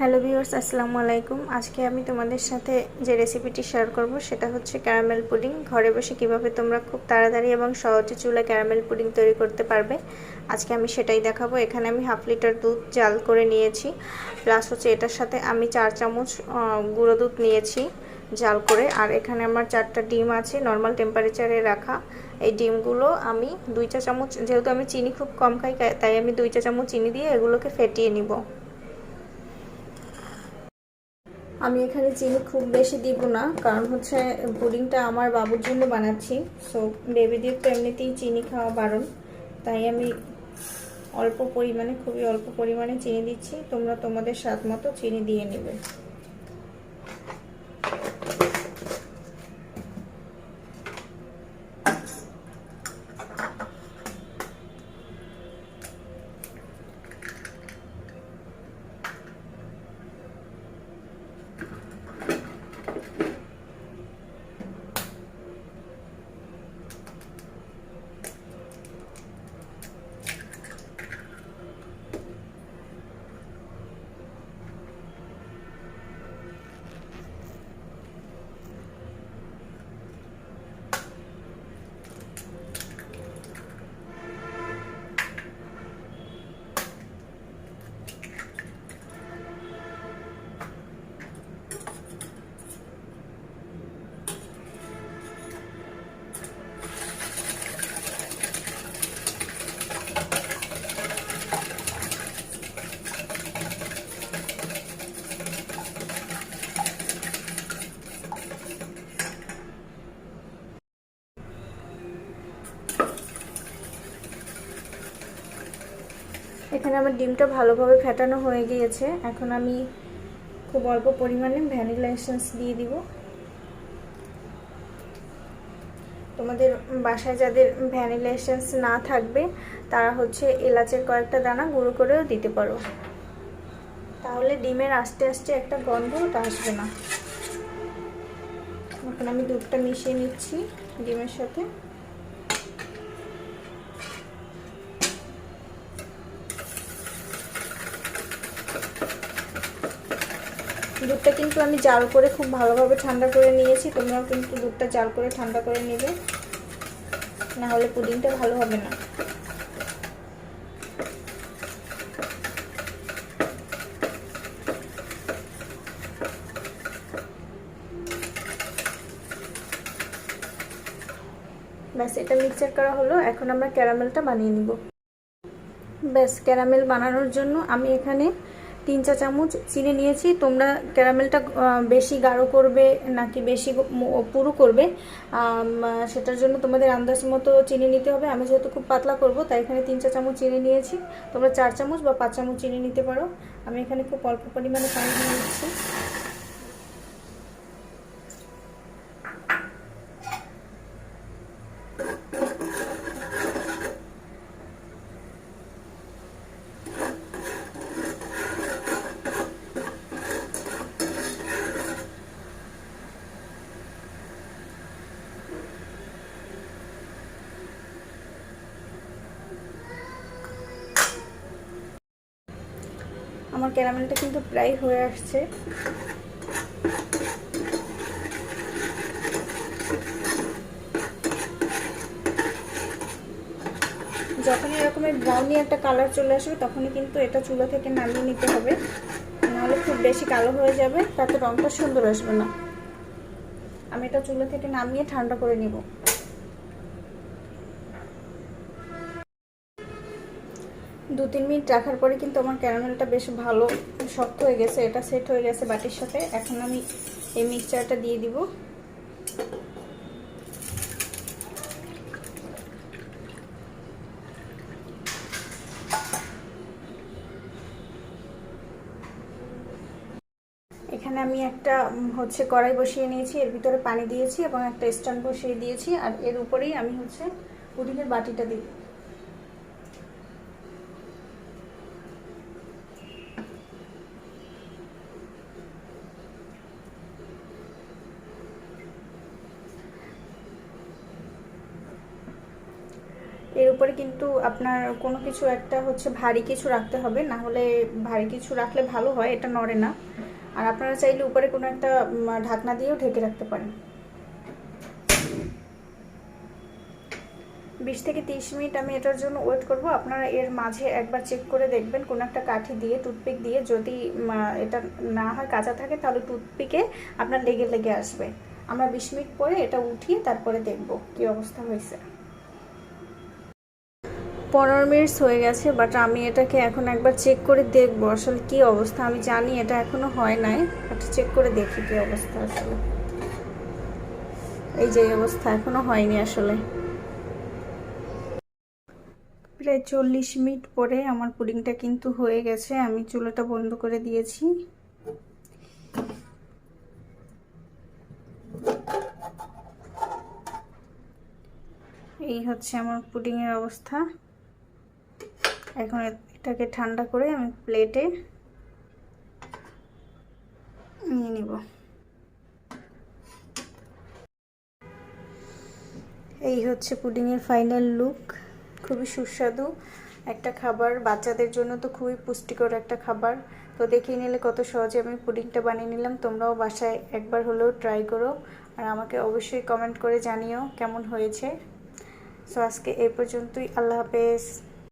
Hello viewers, আসসালামু আলাইকুম। আজকে আমি তোমাদের সাথে যে রেসিপিটি শেয়ার করব সেটা হচ্ছে ক্যারামেল পুডিং। ঘরে বসে কীভাবে তোমরা খুব তাড়াতাড়ি এবং সহজে চুলে ক্যারামেল পুডিং তৈরি করতে পারবে, আজকে আমি সেটাই দেখাবো। এখানে আমি হাফ লিটার দুধ জাল করে নিয়েছি, প্লাস হচ্ছে এটার সাথে আমি চার চামচ গুঁড়ো দুধ নিয়েছি জাল করে। আর এখানে আমার চারটা ডিম আছে, নর্মাল টেম্পারেচারে রাখা। এই ডিমগুলো আমি দুই চা চামচ, যেহেতু আমি চিনি খুব কম খাই, তাই আমি দুই চা চামচ চিনি দিয়ে এগুলোকে ফেটিয়ে নিব। আমি এখানে চিনি খুব বেশি দিব না, কারণ হচ্ছে পুডিংটা আমার বাবুর জন্য বানাচ্ছি। সো বেবিদের তো এমনিতেই চিনি খাওয়া বারণ। তাই আমি অল্প পরিমাণে, খুবই অল্প পরিমাণে চিনি দিচ্ছি। তোমরা তোমাদের স্বাদ মতো চিনি দিয়ে নেবে। এখানে আমার ডিমটা ভালোভাবে ফেটানো হয়ে গিয়েছে। এখন আমি খুব অল্প পরিমাণে ভ্যানিলা এসেন্স দিয়ে দিব। তোমাদের বাসায় যাদের ভ্যানিলা এসেন্স না থাকবে, তারা হচ্ছে এলাচের কয়েকটা দানা গুঁড়ো করেও দিতে পারো। তাহলে ডিমের আস্তে আস্তে একটা গন্ধ আসবে না। এখন আমি দুধটা মিশিয়ে নিচ্ছি ডিমের সাথে। দুধটা কিন্তু আমি জাল করে খুব ভালোভাবে ঠান্ডা করে নিয়েছি, তোমরাও কিন্তু দুধটা জাল করে ঠান্ডা করে নেবে। না হলে পুডিংটা ভালো হবে না। ব্যাস, এটা মিক্সচার করা হলো, এখন আমরা ক্যারামেলটা বানিয়ে নিব। ব্যাস, ক্যারামেল বানানোর জন্য আমি এখানে তিন চা চামচ চিনি নিয়েছি। তোমরা ক্যারামেলটা বেশি গাঢ় করবে নাকি বেশি পুরু করবে সেটার জন্য তোমাদের আন্দাজ মতো চিনি নিতে হবে। আমি যেহেতু খুব পাতলা করব, তাই এখানে তিন চা চামচ চিনি নিয়েছি। তোমরা চার চামচ বা পাঁচ চামচ চিনি নিতে পারো। আমি এখানে খুব অল্প পরিমাণে পানি দিয়ে নিচ্ছি আমার ক্যারামেলটা কিন্তু প্রায় হয়ে আসছে। যখনই এরকমের ব্রাউনি একটা কালার চলে আসবে, তখনই কিন্তু এটা চুলা থেকে নামিয়ে নিতে হবে। নাহলে খুব বেশি কালো হয়ে যাবে, তাতে রঙটা সুন্দর আসবে না। আমি এটা চুলা থেকে নামিয়ে ঠান্ডা করে নিব। দু, তিন মিনিট রাখার পরে কিন্তু আমার ক্যারামেলটা বেশ ভালো, শক্ত হয়ে গেছে, এটা সেট হয়ে গেছে বাটির সাথে। এখন আমি এই মিক্সচারটা দিয়ে দিব। এখানে আমি একটা হচ্ছে কড়াই বসিয়ে নিয়েছি, এর ভিতরে পানি দিয়েছি এবং একটা স্ট্যান্ড বসিয়ে দিয়েছি, আর এর উপরেই আমি হচ্ছে পুডিংয়ের বাটিটা দিই। এর উপরে কিন্তু আপনার কোনো কিছু একটা হচ্ছে ভারী কিছু রাখতে হবে, না হলে ভারী কিছু রাখলে ভালো হয়, এটা নড়ে না। আর আপনারা চাইলে উপরে কোনো একটা ঢাকনা দিয়েও ঢেকে রাখতে পারেন। বিশ থেকে তিরিশ মিনিট আমি এটার জন্য ওয়েট করব। আপনারা এর মাঝে একবার চেক করে দেখবেন, কোনো একটা কাঠি দিয়ে, টুথপিক দিয়ে যদি এটা না হয়, কাঁচা থাকে, তাহলে টুথপিকে আপনার লেগে লেগে আসবে। আমরা বিশ মিনিট পরে এটা উঠিয়ে তারপরে দেখব কি অবস্থা হয়েছে। পনেরো মিনিটস হয়ে গেছে বাট আমি এটাকে এখন একবার চেক করে দেখব আসলে কি অবস্থা। আমি জানি এটা এখনও হয় নাই বাট চেক করে দেখি কি অবস্থা আসলে। এই যে অবস্থা এখনও হয়নি আসলে। প্রায় চল্লিশ মিনিট পরে আমার পুডিংটা কিন্তু হয়ে গেছে, আমি চুলাটা বন্ধ করে দিয়েছি। এই হচ্ছে আমার পুডিংয়ের অবস্থা। এখন এটাকে ঠান্ডা করে আমি প্লেটে নিয়ে নিব। এই হচ্ছে পুডিংয়ের ফাইনাল লুক। খুবই সুস্বাদু একটা খাবার। বাচ্চাদের জন্য তো খুবই পুষ্টিকর একটা খাবার। তো দেখিয়ে নিলে কত সহজে আমি পুডিংটা বানিয়ে নিলাম। তোমরাও বাসায় একবার হলেও ট্রাই করো। আর আমাকে অবশ্যই কমেন্ট করে জানিও কেমন হয়েছে। সো আজকে এই পর্যন্তই। আল্লাহ হাফেজ।